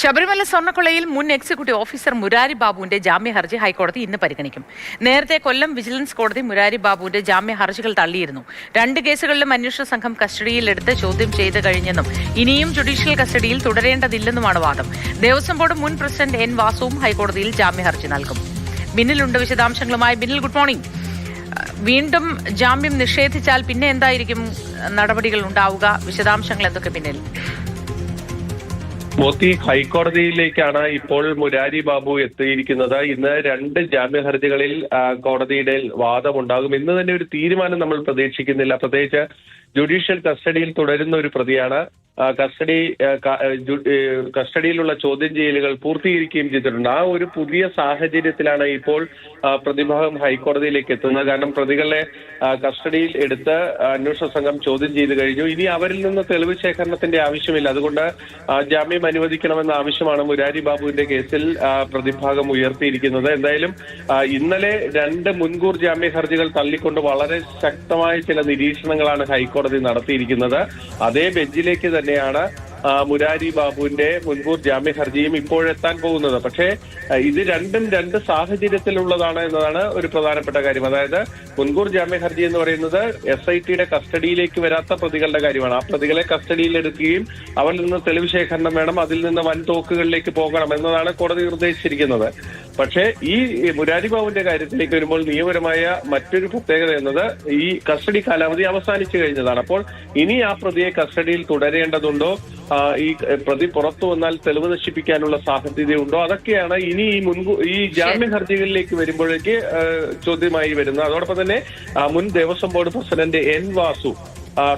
ശബരിമല സ്വർണക്കൊള്ളയിൽ മുൻ executive officer Murari ബാബുവിന്റെ ജാമ്യ ഹർജി ഹൈക്കോടതി ഇന്ന് പരിഗണിക്കും. നേരത്തെ കൊല്ലം വിജിലൻസ് കോടതി മുരാരി ബാബുവിന്റെ ജാമ്യ ഹർജികൾ തള്ളിയിരുന്നു. രണ്ട് കേസുകളിലും അന്വേഷണ സംഘം കസ്റ്റഡിയിലെടുത്ത് ചോദ്യം ചെയ്ത് കഴിഞ്ഞെന്നും ഇനിയും ജുഡീഷ്യൽ കസ്റ്റഡിയിൽ തുടരേണ്ടതില്ലെന്നുമാണ് വാദം. ദേവസ്വം ബോർഡ് മുൻ പ്രസിഡന്റ് എൻ വാസുവും ഹൈക്കോടതിയിൽ ജാമ്യ ഹർജി നൽകും. ബിന്നിലുണ്ട് വിശദാംശങ്ങളുമായി ബിന്നിൽ ഗുഡ് മോർണിംഗ് വീണ്ടും ജാമ്യം നിഷേധിച്ചാൽ പിന്നെ എന്തായിരിക്കും നടപടികൾ ഉണ്ടാവുക? വിശദാംശങ്ങൾ എന്തൊക്കെ പിന്നിൽ മോത്തി ഹൈക്കോടതിയിലേക്കാണ് ഇപ്പോൾ മുരാരി ബാബു എത്തിയിരിക്കുന്നത്. ഇന്ന് രണ്ട് ജാമ്യ ഹർജികളിൽ കോടതിയുടെ വാദമുണ്ടാകും. ഇന്ന് തന്നെ ഒരു തീരുമാനം നമ്മൾ പ്രതീക്ഷിക്കുന്നില്ല. പ്രത്യേകിച്ച് ജുഡീഷ്യൽ കസ്റ്റഡിയിൽ തുടരുന്ന ഒരു പ്രതിയാണ് കസ്റ്റഡി കസ്റ്റഡിയിലുള്ള ചോദ്യം ചെയ്യലുകൾ പൂർത്തീകരിക്കുകയും ചെയ്തിട്ടുണ്ട്. ആ ഒരു പുതിയ സാഹചര്യത്തിലാണ് ഇപ്പോൾ പ്രതിഭാഗം ഹൈക്കോടതിയിലേക്ക് എത്തുന്നത്. കാരണം പ്രതികളെ കസ്റ്റഡിയിൽ എടുത്ത് അന്വേഷണ സംഘം ചോദ്യം ചെയ്ത് കഴിഞ്ഞു. ഇനി അവരിൽ നിന്ന് തെളിവ് ശേഖരണത്തിന്റെ ആവശ്യമില്ല. അതുകൊണ്ട് ജാമ്യം അനുവദിക്കണമെന്ന ആവശ്യമാണ് മുരാരി ബാബുവിന്റെ കേസിൽ പ്രതിഭാഗം ഉയർത്തിയിരിക്കുന്നത്. എന്തായാലും ഇന്നലെ രണ്ട് മുൻകൂർ ജാമ്യ ഹർജികൾ തള്ളിക്കൊണ്ട് വളരെ ശക്തമായ ചില നിരീക്ഷണങ്ങളാണ് ഹൈക്കോടതി നടത്തിയിരിക്കുന്നത്. അതേ ബെഞ്ചിലേക്ക് തന്നെയാണ് മുരാരി ബാബുവിന്റെ മുൻകൂർ ജാമ്യ ഹർജിയും ഇപ്പോഴെത്താൻ പോകുന്നത്. പക്ഷേ ഇത് രണ്ടും രണ്ട് സാഹചര്യത്തിലുള്ളതാണ് എന്നതാണ് ഒരു പ്രധാനപ്പെട്ട കാര്യം. അതായത് മുൻകൂർ ജാമ്യ ഹർജി എന്ന് പറയുന്നത് എസ് ഐ ടിയുടെ കസ്റ്റഡിയിലേക്ക് വരാത്ത പ്രതികളുടെ കാര്യമാണ്. ആ പ്രതികളെ കസ്റ്റഡിയിൽ എടുക്കുകയും അവരിൽ നിന്ന് തെളിവ് ശേഖരണം വേണം അതിൽ നിന്ന് വൻ തോക്കുകളിലേക്ക് പോകണം എന്നതാണ് കോടതി നിർദ്ദേശിച്ചിരിക്കുന്നത്. പക്ഷേ ഈ മുരാരി ബാബുവിന്റെ കാര്യത്തിലേക്ക് വരുമ്പോൾ നിയമപരമായ മറ്റൊരു പ്രത്യേകത എന്നത് ഈ കസ്റ്റഡി കാലാവധി അവസാനിച്ചു കഴിഞ്ഞതാണ്. അപ്പോൾ ഇനി ആ പ്രതിയെ കസ്റ്റഡിയിൽ തുടരേണ്ടതുണ്ടോ? ഈ പ്രതി പുറത്തു വന്നാൽ തെളിവ് നശിപ്പിക്കാനുള്ള സാധ്യതയുണ്ടോ? അതൊക്കെയാണ് ഇനി ഈ മുൻകൂ ഈ ജാമ്യ ഹർജികളിലേക്ക് വരുമ്പോഴേക്ക് ചോദ്യമായി വരുന്നത്. അതോടൊപ്പം തന്നെ മുൻ Devaswom board president N Vasu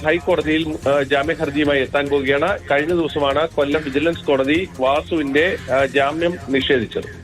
ഹൈക്കോടതിയിൽ ജാമ്യ ഹർജിയുമായി എത്താൻ പോവുകയാണ്. കഴിഞ്ഞ ദിവസമാണ് കൊല്ലം വിജിലൻസ് കോടതി വാസുവിന്റെ ജാമ്യം നിഷേധിച്ചത്.